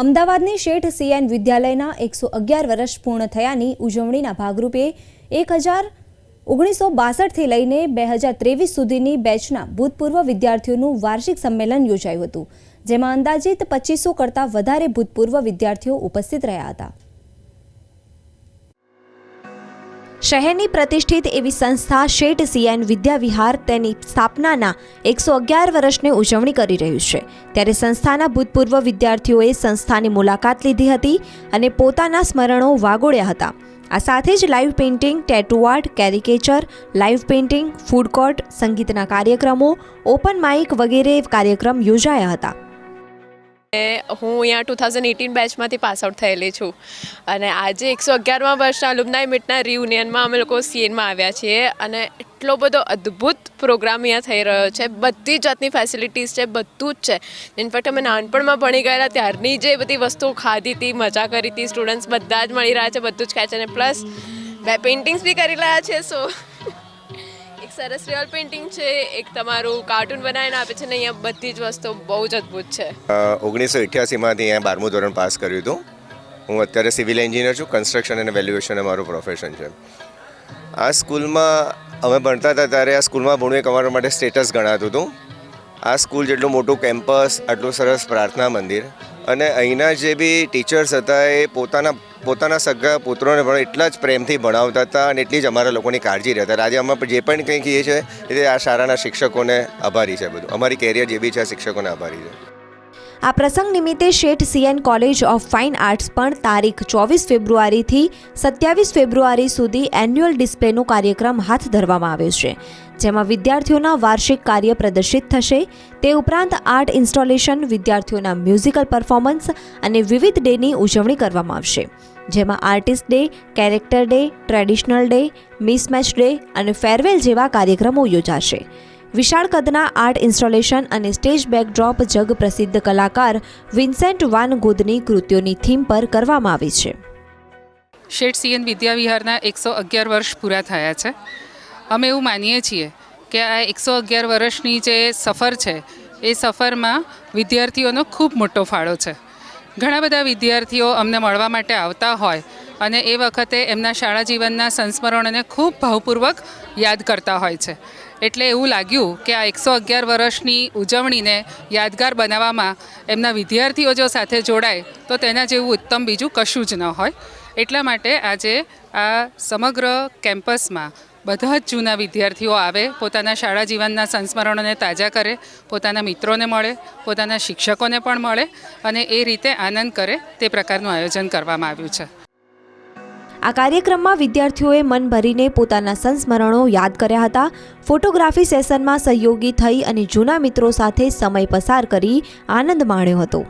અમદાવાદની શેઠ સીએન વિદ્યાલયના એકસો અગિયાર વર્ષ પૂર્ણ થયાની ઉજવણીના ભાગરૂપે એક હજાર ઓગણીસો બાસઠથી લઈને બે હજાર ત્રેવીસ સુધીની બેચના ભૂતપૂર્વ વિદ્યાર્થીઓનું વાર્ષિક સંમેલન યોજાયું હતું, જેમાં અંદાજિત પચીસો કરતાં વધારે ભૂતપૂર્વ વિદ્યાર્થીઓ ઉપસ્થિત રહ્યા હતા. શહેરની પ્રતિષ્ઠિત એવી સંસ્થા શેઠ સીએન વિદ્યાવિહાર તેની સ્થાપનાના એકસો અગિયાર વર્ષની ઉજવણી કરી રહ્યું છે. ત્યારે સંસ્થાના ભૂતપૂર્વ વિદ્યાર્થીઓએ સંસ્થાની મુલાકાત લીધી હતી અને પોતાના સ્મરણો વાગોળ્યા હતા. આ સાથે જ live painting, tattoo art, caricature, live painting, food court, સંગીતના કાર્યક્રમો, ઓપન માઇક વગેરે કાર્યક્રમ યોજાયા હતા. હું અહીંયા ટુ થાઉઝન્ડ એટીન બેચમાંથી પાસ આઉટ થયેલી છું. અને આજે એકસો અગિયારમાં વર્ષના લુબનાઈ મીટના રિયુનિયનમાં અમે લોકો સીએનમાં આવ્યા છીએ અને એટલો બધો અદ્ભુત પ્રોગ્રામ અહીંયા થઈ રહ્યો છે. બધી જાતની ફેસિલિટીઝ છે, બધું જ છે. ઇનફેક્ટ અમે નાનપણમાં ભણી ગયેલા, ત્યારની જે બધી વસ્તુઓ ખાધી હતી, મજા કરી હતી સ્ટુડન્ટ્સ બધા જ મળી રહ્યા છે, બધું જ ખાય છે. અને પ્લસ બે પેઇન્ટિંગ્સ બી કરી રહ્યા છે સો સરસ રિયલ પેઇન્ટિંગ છે, એક તમારું કાર્ટૂન બનાવીને આપે છે ને અહીંયા બધી જ વસ્તુ બહુ જ અદ્ભુત છે. ઓગણીસો અઠ્યાસીમાંથી અહીંયા બારમું ધોરણ પાસ કર્યું હતું. હું અત્યારે સિવિલ એન્જિનિયર છું કન્સ્ટ્રક્શન અને વેલ્યુએશન એ મારું પ્રોફેશન છે. આ સ્કૂલમાં અમે ભણતા હતા ત્યારે આ સ્કૂલમાં ભણવું એક અમારા માટે સ્ટેટસ ગણાતું હતું. આ સ્કૂલ જેટલું મોટું કેમ્પસ આટલું સરસ પ્રાર્થના મંદિર અને અહીંના જે બી ટીચર્સ હતા એ પોતાના પોતાના સગા પુત્રોને પણ એટલા જ પ્રેમથી ભણાવતા હતા અને એટલી જ અમારા લોકોની કાળજી રહેતા હતા. આજે અમે જે પણ કંઈ કહીએ છીએ એ આ શાળાના શિક્ષકોને આભારી છે બધું. અમારી કેરિયર જે બી છે શિક્ષકોને આભારી છે. આ પ્રસંગ નિમિત્તે Sheth CN college of fine arts પણ તારીખ ચોવીસ ફેબ્રુઆરીથી સત્યાવીસ ફેબ્રુઆરી સુધી એન્યુઅલ ડિસ્પ્લેનો કાર્યક્રમ હાથ ધરવામાં આવ્યો છે, જેમાં વિદ્યાર્થીઓના વાર્ષિક કાર્ય પ્રદર્શિત થશે. તે ઉપરાંત આર્ટ ઇન્સ્ટોલેશન, વિદ્યાર્થીઓના મ્યુઝિકલ પરફોર્મન્સ અને વિવિધ ડેની ઉજવણી કરવામાં આવશે. જેમાં artist day, character day, traditional day, mismatch day અને ફેરવેલ જેવા કાર્યક્રમો યોજાશે. વિશાળ કદના આર્ટ ઇન્સ્ટોલેશન અને સ્ટેજ બેકડ્રોપ જગ પ્રસિદ્ધ કલાકાર વિન્સેન્ટ વાન ગુદની કૃતિઓની થીમ પર કરવામાં આવી છે. શેઠ સીએન વિદ્યાવિહારના એકસો અગિયાર વર્ષ પૂરા થયા છે. અમે એવું માનીએ છીએ કે આ એકસો અગિયાર વર્ષની જે સફર છે, એ સફરમાં વિદ્યાર્થીઓનો ખૂબ મોટો ફાળો છે. ઘણા બધા વિદ્યાર્થીઓ અમને મળવા માટે આવતા હોય અને એ વખતે એમના શાળા જીવનના સંસ્મરણોને ખૂબ ભાવપૂર્વક યાદ કરતા હોય છે. એટલે એવું લાગ્યું કે આ એકસો અગિયાર વર્ષની ઉજવણીને યાદગાર બનાવવામાં એમના વિદ્યાર્થીઓ જો સાથે જોડાય તો તેના જેવું ઉત્તમ બીજું કશું જ ન હોય. એટલા માટે આજે આ સમગ્ર કેમ્પસમાં બધા જ જૂના વિદ્યાર્થીઓ આવે, પોતાના શાળા જીવનના સંસ્મરણોને તાજા કરે, પોતાના મિત્રોને મળે, પોતાના શિક્ષકોને પણ મળે અને એ રીતે આનંદ કરે તે પ્રકારનું આયોજન કરવામાં આવ્યું છે. આ કાર્યક્રમમાં વિદ્યાર્થીઓએ મન ભરીને પોતાના સંસ્મરણો યાદ કર્યા હતા. ફોટોગ્રાફી સેશનમાં સહયોગી થઈ અને જૂના મિત્રો સાથે સમય પસાર કરી આનંદ માણ્યો હતો.